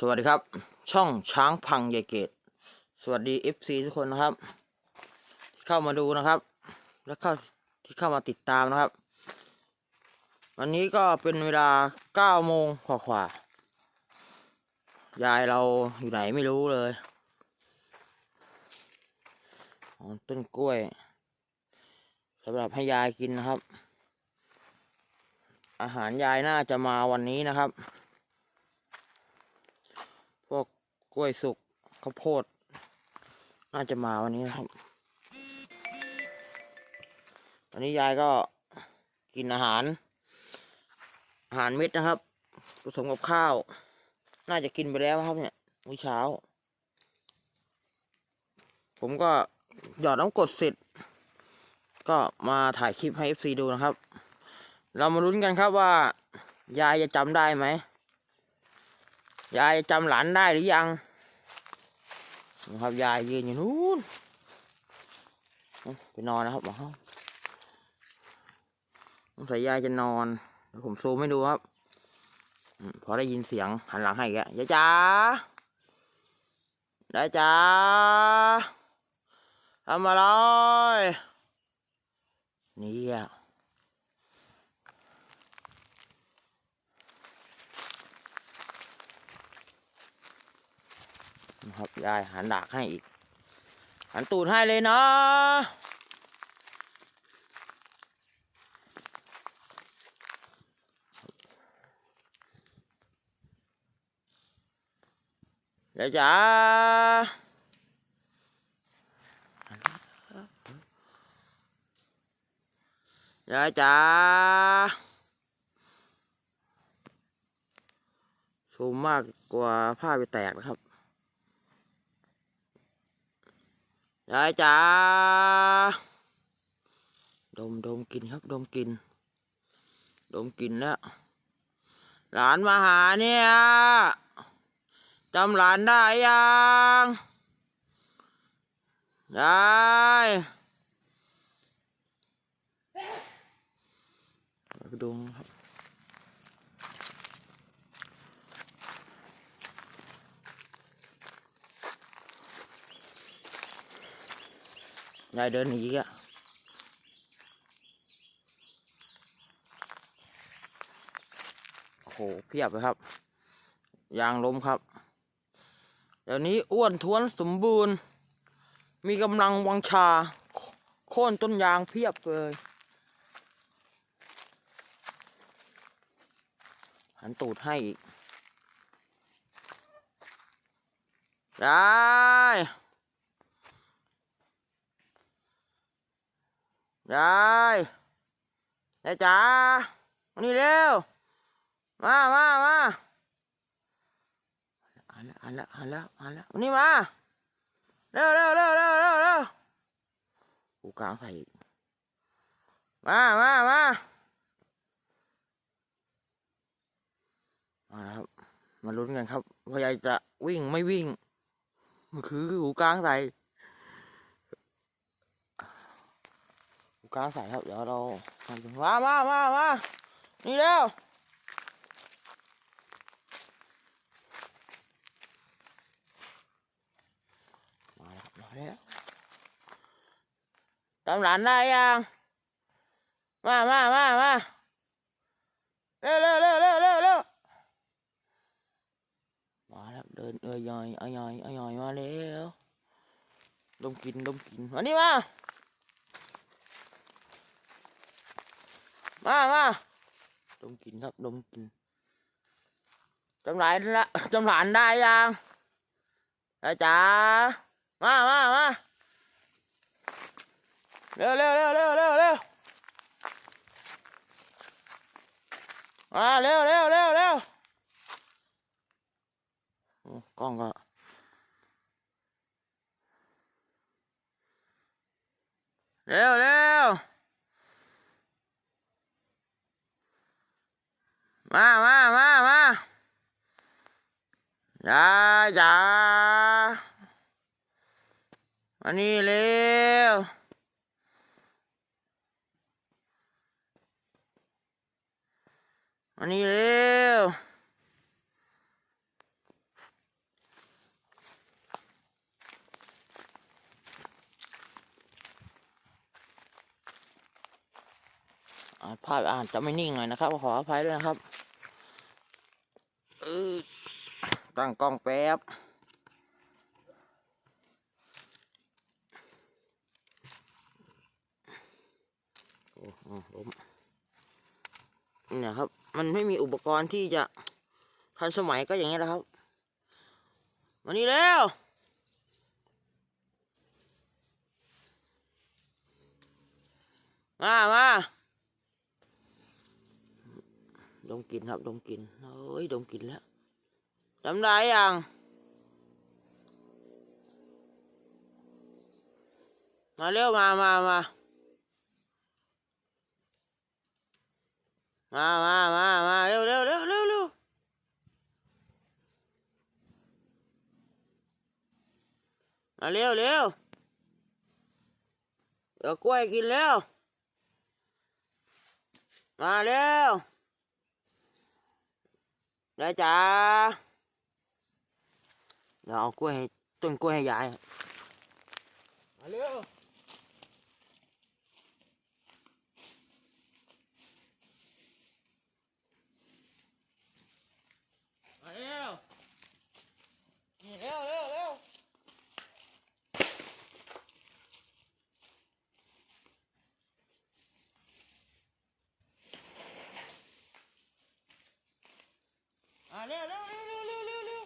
สวัสดีครับ ช่องช้างพังยายเกต สวัสดี FC ทุกคนนะครับ ที่เข้ามาดูนะครับ แล้วเข้าที่เข้ามาติดตามนะครับ วันนี้ก็เป็นเวลา9โมงกว่ายายเราอยู่ไหนไม่รู้เลยต้นกล้วยสำหรับให้ยายกินนะครับ อาหารยายน่าจะมาวันนี้นะครับ พว กล้วยสุกข้าวโพด น่าจะมาวันนี้นะครับวันนี้ยายก็กินอาหาร อาหารเม็ดนะครับผสมกับข้าว น่าจะกินไปแล้วครับเนี่ยมื้อเช้า ผมก็หยอดน้ำกดเสร็จ ก็มาถ่ายคลิปให้ FC ดูนะครับ เรามาลุ้นกันครับว่า ยายจะจำได้ไหม ยายจำหลานได้หรือยังนะครับยายยืนอยู่นู้นไปนอนนะครับหมอสงสัยยายจะนอนเดี๋ยวผมซูมให้ดูครับพอได้ยินเสียงหันหลังให้อีกยายจ๋ายายจ๋าทำอะไรนี่อะ นะครับยายหันดากให้อีก หันตูดให้เลยเนาะยายจ๋ายายจ๋าซูมมากกว่าผ้าไปแตกนะครับ ยายจ๋าดมดมกินครับดมกิน ดมกินแล้วหลานมาหาเนี่ยจำหลานได้ยังยายดูครับ ยายเดินหนีอีกอะโอ้โหเพียบเลยครับ ยางล้มครับ เดี๋ยวนี้อ้วนท้วนสมบูรณ์ มีกำลังวังชา โค่นต้นยางเพียบเลยหันตูดให้อีกยา ยายยายจ๋ามานี่เร็ว มามามาหันล้วหันล้วหันล้วหันล้วมานี่มา เร็วเร็วเร็วเร็วเร็วเร็วกูกลางใส่อีกมามามามาครับ มาลุ้นกันครับว่ายายจะวิ่งไม่วิ่ง มันคือหูกลางใส่ กลาใส่ครับ เดี๋ยวเราทำมามามามานี่เร็วมาแล้วมาแล้วตำหลานได้ยังมามามามาเร็วเร็วเร็วเร็วเร็วเร็วมาแล้วเดินเอ้ยยอยเอ้ยยอยเอ้ยยอยมาแล้วดมกินดมกินมานี่มา มามาดมกินครับดมกินจำหลานละจำหลานได้ยังได้จ้ามามามาเร็วเร็วเร็วเร็วเร็วเร็วมาเร็วเร็วเร็วเร็วโอ้กล้องก็เร็วเร็ว มามามามาจ้าจ้ามานี่เร็วมานี่เร็วภาพอ่านจะไม่นิ่งหน่อยนะครับ ขออภัยด้วยนะครับ ตั้งกล้องแป๊บ โอ้โหล้มเนี่ยครับ มันไม่มีอุปกรณ์ที่จะทันสมัยก็อย่างนี้แหละครับมานี่แล้วมามา ดมกลินครับดมกลินเฮ้ยดมกลินแล้วจำได้ยังมาเร็วมามามามามามามาเร็วเร็วเร็วเร็วเร็วมาเร็วเร็วเดี๋ยวกล้วยกินแล้ว มาเร็ว ได้จ้าเดี๋ยวเอากล้วยให้ต้นกล้วยให้ยาย มาเร็ว มาเร็วนี่เร็วเร็วเร็วมาเร็วเร็วเร็วเร็วเร็วเร็วเร็ว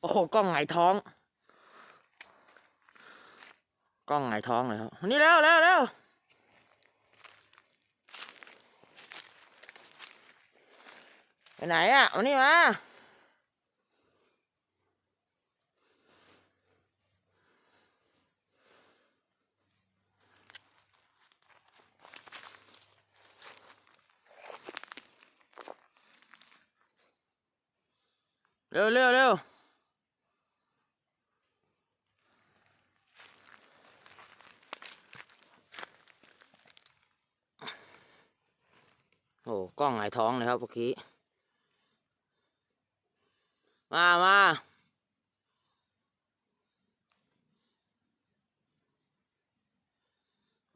โอ้โหกล้องหงายท้อง กล้องหงายท้องเลยครับนี่เร็วเร็วเร็วไปไหนอะมานี่มาเร็วเร็วเร็ว โอ้กล้องหงายท้องเลยครับเมื่อกี้ มามา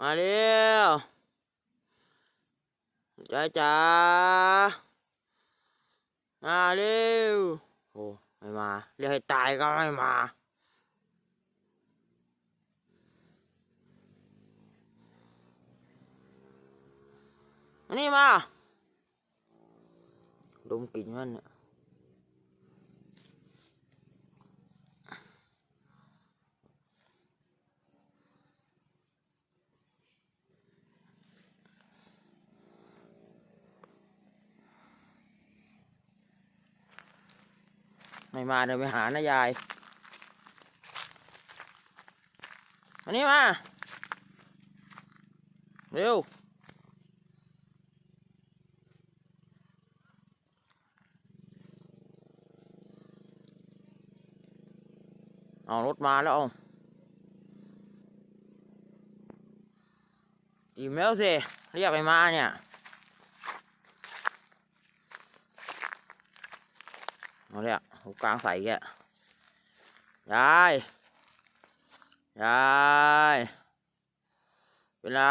มาเร็วจ้าจ้ามาเร็วโอ้ไม่มา เรียกให้ตายก็ไม่มาอันนี้มา มกลิ่นมันเนี่ยไม่มาเดี๋ยวไปหานะยายมานี่มา เร็ว เอารถมาแล้วเอาอิ่มลสิเรียกไปมาเนี่ยเอาเลยอะหูกลางใส่แกยยายยายเป็นไร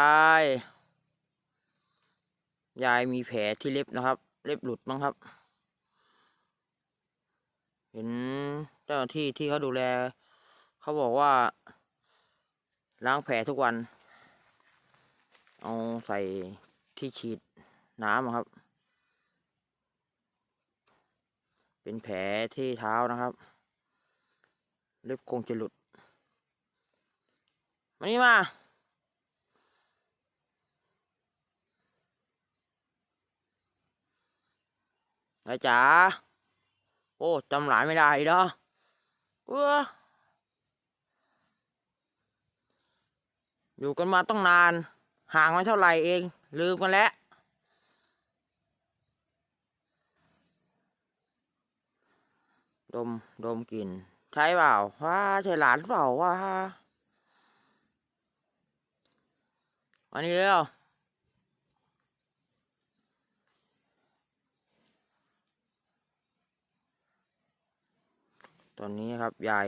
ยายมีแผลที่เล็บนะครับ เล็บหลุดมั้งครับ เห็นเจ้าหน้าที่ที่เขาดูแล เขาบอกว่า ล้างแผลทุกวัน เอาใส่ที่ฉีดน้ำครับ เป็นแผลที่เท้านะครับ เล็บคงจะหลุด มานี่มาไอ้จ๋าโอ้จำหลานไม่ได้อีกเนาะเว้อ อยู่กันมาต้องนาน ห่างไม่เท่าไหร่เอง ลืมกันแล้ว ดม ดมกลิ่นใช่เปล่าว่าใช่หลานเปล่าว่าอันนี้เร็วตอนนี้ครับยาย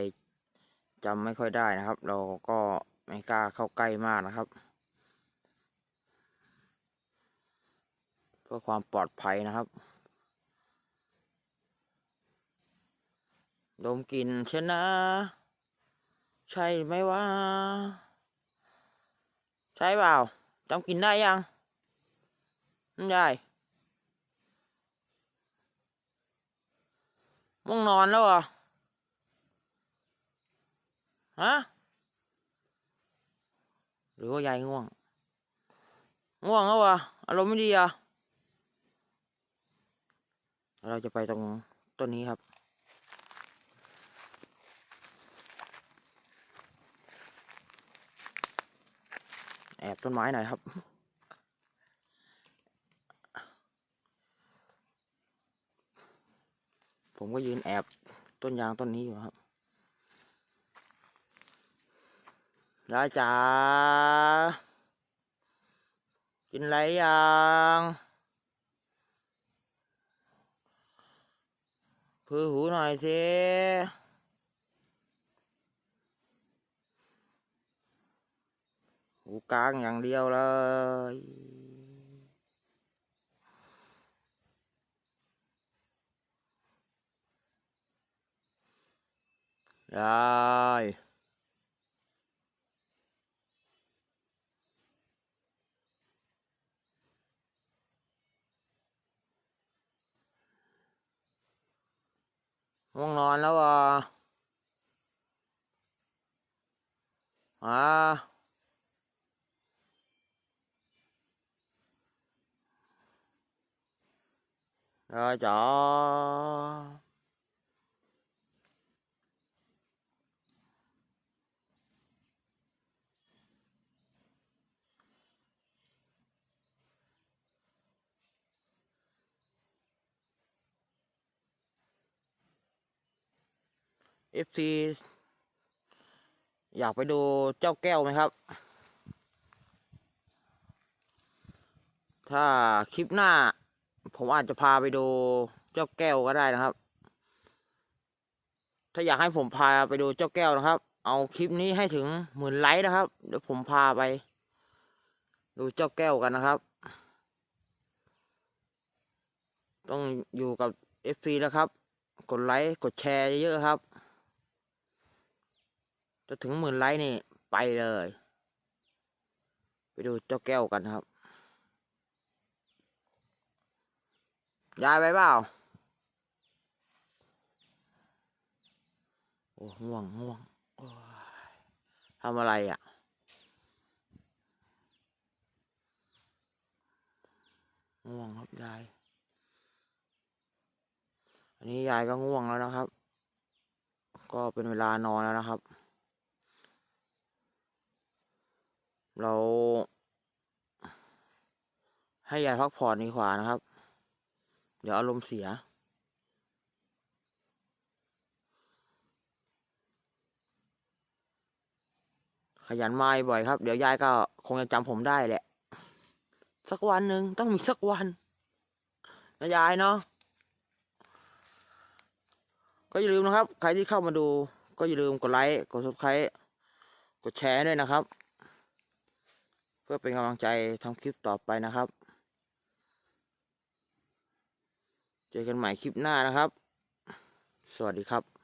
จำไม่ค่อยได้นะครับ เราก็ ไม่กล้าเข้าใกล้มากนะครับ เพื่อความปลอดภัยนะครับ ดมกลิ่นชนนะใช่ไหมวะใช่เปล่าจำกลิ่นได้ยังไม่ได้ม่วงนอนแล้วเหรอฮะ หรือว่ายายง่วง ง่วงแล้ววะอารมณ์ไม่ดีอะ เราจะไปตรงต้นนี้ครับ แอบต้นไม้หน่อยครับผมก็ยืนแอบต้นยางต้นนี้อยู่ครับ ยาจ๋ากินอะไรยังพือหูหน่อยสิหูกลางอย่างเดียวเลยยา ง่วงนอนแล้วอะอ่ายา ยจ๋าเอยากไปดูเจ้าแก้วไหมครับ ถ้าคลิปหน้า ผมอาจจะพาไปดูเจ้าแก้วก็ได้นะครับ ถ้าอยากให้ผมพาไปดูเจ้าแก้วนะครับ เอาคลิปนี้ให้ถึงหมื่นไลค์นะครับ เดี๋ยวผมพาไป ดูเจ้าแก้วกันนะครับ ต้องอยู่กับเอฟแล้วครับ กดไลค์ กดแชร์เยอะๆครับ จะถึงหมื่นไลค์นี่ ไปเลย ไปดูเจ้าแก้วกันครับยายไปเปล่า โอ้ง่วงง่วงทำอะไรอะง่วงครับยาย อันนี้ยายก็ง่วงแล้วนะครับ ก็เป็นเวลานอนแล้วนะครับ เรา ให้ยายพักผ่อนดีกว่านะครับ เดี๋ยวอารมณ์เสีย ขยันไมาบ่อยครับ เดี๋ยวยายก็คงจะจำผมได้แหละ สักวันหนึ่งต้องมีสักวันนะยายเนาะก็อย่าลืมนะครับ ใครที่เข้ามาดู ก็อย่าลืมกดไลค์กด subscribe กดแชร์ด้วยนะครับ เพื่อเป็นกำลังใจทำคลิปต่อไปนะครับ เจอกันใหม่คลิปหน้านะครับ สวัสดีครับ